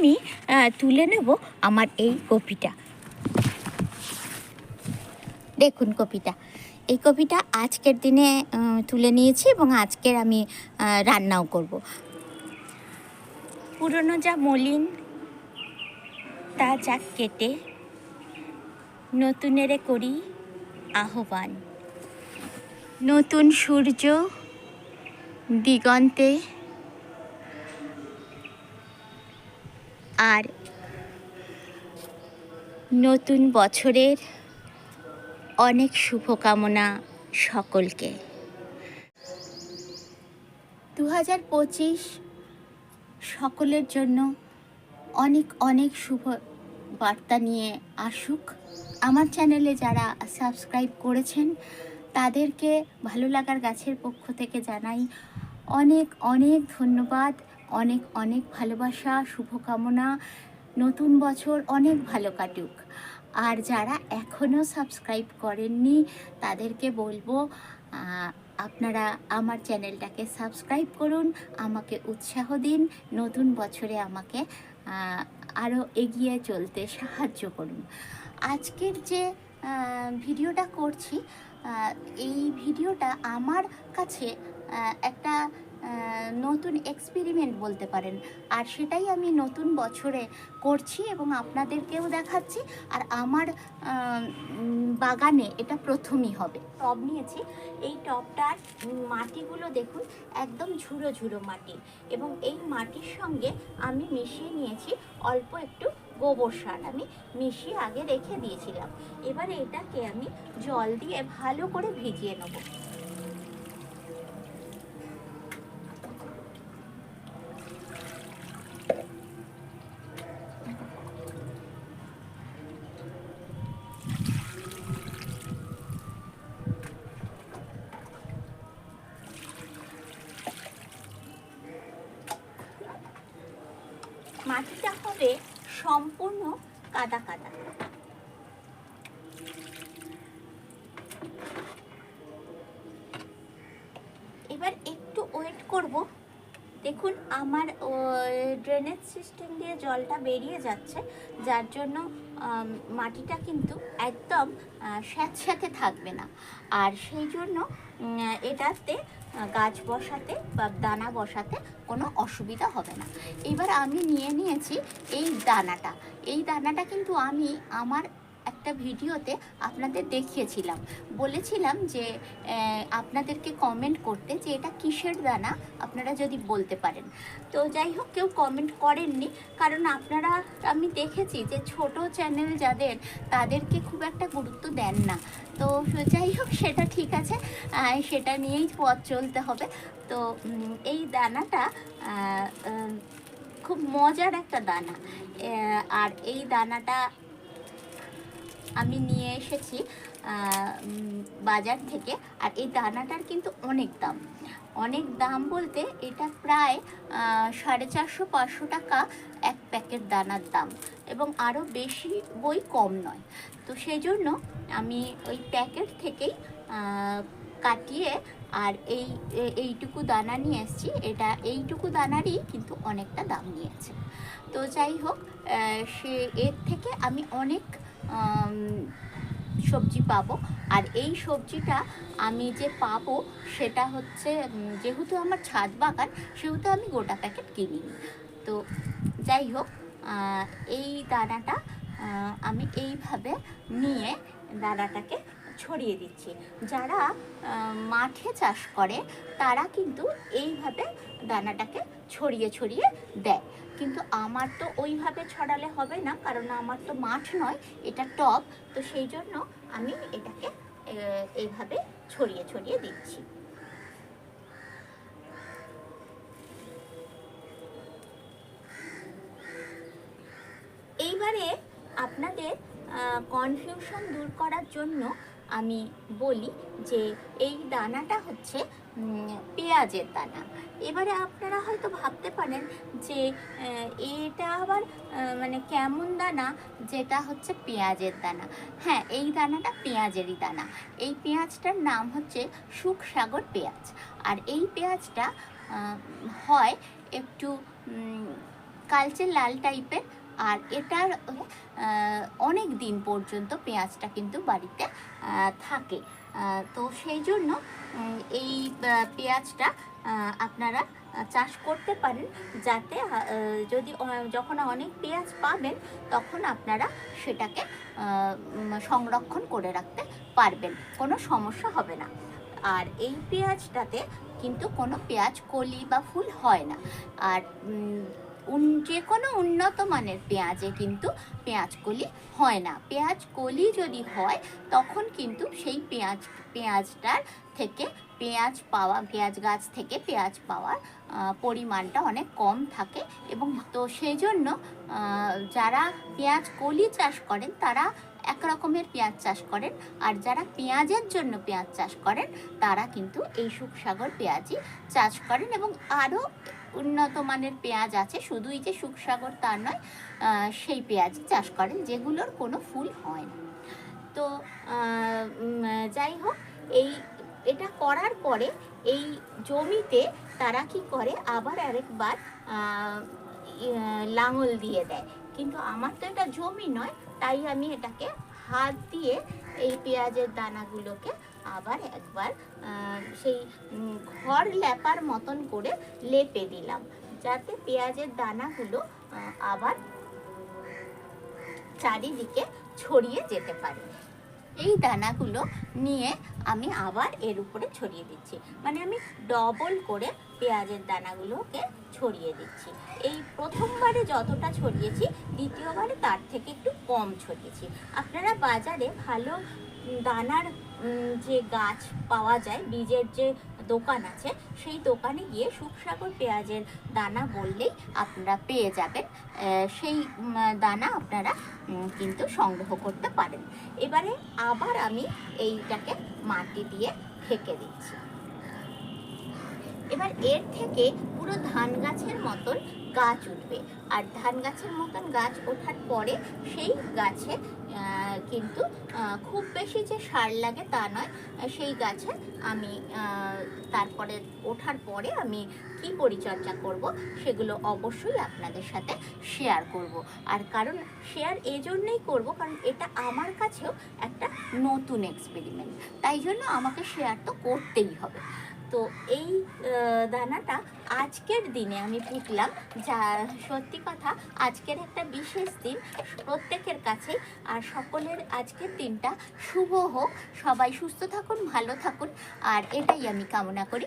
আমি তুলে নেব আমার এই কপিটা। দেখুন কপিটা। এই কপিটা আজকের দিনে তুলে নিয়েছি এবং আজকের আমি রান্নাও করব। পুরনো যা মলিন, তা যাক কেটে নতুনেরে করি আহ্বান। নতুন সূর্য দিগন্তে আর নতুন বছরের অনেক শুভকামনা সকলকে। দু হাজার পঁচিশ সকলের জন্য অনেক অনেক শুভ বার্তা নিয়ে আসুক। আমার চ্যানেলে যারা সাবস্ক্রাইব করেছেন, তাদেরকে ভালো লাগার গাছের পক্ষ থেকে জানাই অনেক অনেক ধন্যবাদ। অনেক অনেক ভালোবাসা, শুভকামনা। নতুন বছর অনেক ভালো কাটুক। আর যারা এখনও সাবস্ক্রাইব করেননি, তাদেরকে বলব আপনারা আমার চ্যানেলটাকে সাবস্ক্রাইব করুন, আমাকে উৎসাহ দিন, নতুন বছরে আমাকে আরও এগিয়ে চলতে সাহায্য করুন। আজকের যে ভিডিওটা করছি এই ভিডিওটা আমার কাছে একটা নতুন এক্সপেরিমেন্ট বলতে পারেন। আর সেটাই আমি নতুন বছরে করছি এবং আপনাদেরকেও দেখাচ্ছি। আর আমার বাগানে এটা প্রথমই হবে। টব নিয়েছি। এই টবটার মাটিগুলো দেখুন, একদম ঝুড়ো ঝুড়ো মাটি। এবং এই মাটির সঙ্গে আমি মিশিয়ে নিয়েছি অল্প একটু গোবর সার। আমি মিশিয়ে আগে রেখে দিয়েছিলাম। এবারে এটাকে আমি জল দিয়ে ভালো করে ভিজিয়ে নেব। মাটিটা হবে সম্পূর্ণ কাদা কাদা। এবার একটু ওয়েট করব। দেখুন, আমার ড্রেনেজ সিস্টেম দিয়ে জলটা বেরিয়ে যাচ্ছে, যার জন্য মাটিটা কিন্তু একদম স্যাঁতস্যাঁতে থাকবে না। আর সেই জন্য এটাতে গাছ বসাতে বা দানা বসাতে কোনো অসুবিধা হবে না। এবার আমি নিয়ে নিয়েছি এই দানাটা। এই দানাটা কিন্তু আমি আমার একটা ভিডিওতে আপনাদের দেখিয়েছিলাম। বলেছিলাম যে আপনাদেরকে কমেন্ট করতে যে এটা কিসের দানা, আপনারা যদি বলতে পারেন। তো যাই হোক, কেউ কমেন্ট করেননি। কারণ আপনারা, আমি দেখেছি যে ছোট চ্যানেল যাদের, তাদেরকে খুব একটা গুরুত্ব দেন না। তো যাই হোক, সেটা ঠিক আছে। সেটা নিয়েই পথ চলতে হবে। তো এই দানাটা খুব মজার একটা দানা। আর এই দানাটা আমি নিয়ে এসেছি বাজার থেকে। আর এই দানাটার কিন্তু অনেক দাম। অনেক দাম বলতে এটা প্রায় সাড়ে চারশো পাঁচশো টাকা এক প্যাকেট দানার দাম। এবং আরও বেশি বই কম নয়। তো সেই জন্য আমি ওই প্যাকেট থেকেই কাটিয়ে আর এই এইটুকু দানা নিয়ে এসেছি। এটা এইটুকু দানারই কিন্তু অনেকটা দাম নিয়েছে। তো যাই হোক সে, এর থেকে আমি অনেক সবজি পাবো। আর এই সবজিটা আমি যে পাবো, সেটা হচ্ছে যেহেতু আমার ছাদ বাগান, সেহেতু আমি গোটা প্যাকেট কিনি তো যাই হোক এই দানাটা আমি এইভাবে নিয়ে দানাটাকে ছড়িয়ে দিচ্ছি। যারা মাঠে চাষ করে, তারা কিন্তু এইভাবে দানাটাকে ছড়িয়ে ছড়িয়ে দেয়। কিন্তু আমার তো ওইভাবে ছড়ালে হবে না, কারণ আমার তো মাঠ নয়, এটা টপ তো সেই জন্য আমি এটাকে এইভাবে ছড়িয়ে ছড়িয়ে দিচ্ছি। এইবারে আপনাদের কনফিউশন দূর করার জন্য আমি বলি যে এই দানাটা হচ্ছে পেঁয়াজের দানা। এবারে আপনারা হয়তো ভাবতে পারেন যে এটা আবার মানে কেমন দানা? যেটা হচ্ছে পেঁয়াজের দানা। হ্যাঁ এই দানাটা পেঁয়াজেরই দানা। এই পেঁয়াজটার নাম হচ্ছে সুখসাগর পেঁয়াজ। আর এই পেঁয়াজটা হয় একটু কালচে লাল টাইপের আর এটার অনেক দিন পর্যন্ত পেঁয়াজটা কিন্তু বাড়িতে থাকে। তো সেই জন্য এই পেঁয়াজটা আপনারা চাষ করতে পারেন যাতে যদি যখন অনেক পেঁয়াজ পাবেন, তখন আপনারা সেটাকে সংরক্ষণ করে রাখতে পারবেন। কোনো সমস্যা হবে না। আর এই পেঁয়াজটাতে কিন্তু কোনো পেঁয়াজ, কলি বা ফুল হয় না। আর যে কোনো উন্নত মানের পেঁয়াজে কিন্তু পেঁয়াজ কলি হয় না। পেঁয়াজ কলি যদি হয়, তখন কিন্তু সেই পেঁয়াজ, পেঁয়াজটার থেকে পেঁয়াজ পাওয়া, পেঁয়াজ গাছ থেকে পেঁয়াজ পাওয়ার পরিমাণটা অনেক কম থাকে এবং তো সেই জন্য যারা পেঁয়াজ কলি চাষ করেন, তারা এক রকমের পেঁয়াজ চাষ করেন। আর যারা পেঁয়াজের জন্য পেঁয়াজ চাষ করেন, তারা কিন্তু এই সুখসাগর পেঁয়াজই চাষ করেন এবং আরও উন্নত মানের পেঁয়াজ আছে। শুধুই যে সুখসাগর তা নয় সেই পেঁয়াজ চাষ করেন, যেগুলোর কোনো ফুল হয় না। তো যাই হোক, এই, এটা করার পরে এই জমিতে তারা কি করে? আবার আরেকবার লাঙল দিয়ে দেয়। কিন্তু আমার তো এটা জমি নয়, তাই আমি এটাকে হাত দিয়ে এই পেঁয়াজের দানাগুলোকে আবার একবার সেই ঘর লেপার মতন করে লেপে দিলাম। যাতে পেঁয়াজের দানাগুলো আবার চারিদিকে ছড়িয়ে যেতে পারে। এই দানাগুলো নিয়ে আমি আবার এর উপরে ছড়িয়ে দিচ্ছি। মানে আমি ডবল করে পেঁয়াজের দানাগুলোকে ছড়িয়ে দিচ্ছি। এই প্রথমবারে যতটা ছড়িয়েছি, দ্বিতীয়বারে তার থেকে একটু কম ছড়িয়েছি। আপনারা বাজারে ভালো দানার যে গাছ পাওয়া যায়, বীজের যে দোকান আছে, সেই দোকানে গিয়ে সুখসাগর পেঁয়াজের দানা বললেই আপনারা পেয়ে যাবেন। সেই দানা আপনারা কিন্তু সংগ্রহ করতে পারেন। এবারে আবার আমি এইটাকে মাটি দিয়ে ঢেকে দিচ্ছি। এবার এর থেকে পুরো ধান গাছের মতন গাছ উঠবে। আর ধান গাছের মতন গাছ ওঠার পরে সেই গাছে কিন্তু খুব বেশি যে সার লাগে তা নয়, সেই গাছে আমি তারপরে ওঠার পরে আমি কি পরিচর্যা করব সেগুলো অবশ্যই আপনাদের সাথে শেয়ার করব। আর কারণ শেয়ার এই জন্যই করব, কারণ এটা আমার কাছেও একটা নতুন এক্সপেরিমেন্ট তাই জন্য আমাকে শেয়ার তো করতেই হবে। তো এই দানাটা আজকের দিনে আমি পুটলাম যা সত্যি কথা, আজকের একটা বিশেষ দিন প্রত্যেকের কাছে আর সকলের আজকের দিনটা শুভ হোক। সবাই সুস্থ থাকুন, ভালো থাকুন। আর এটাই আমি কামনা করি।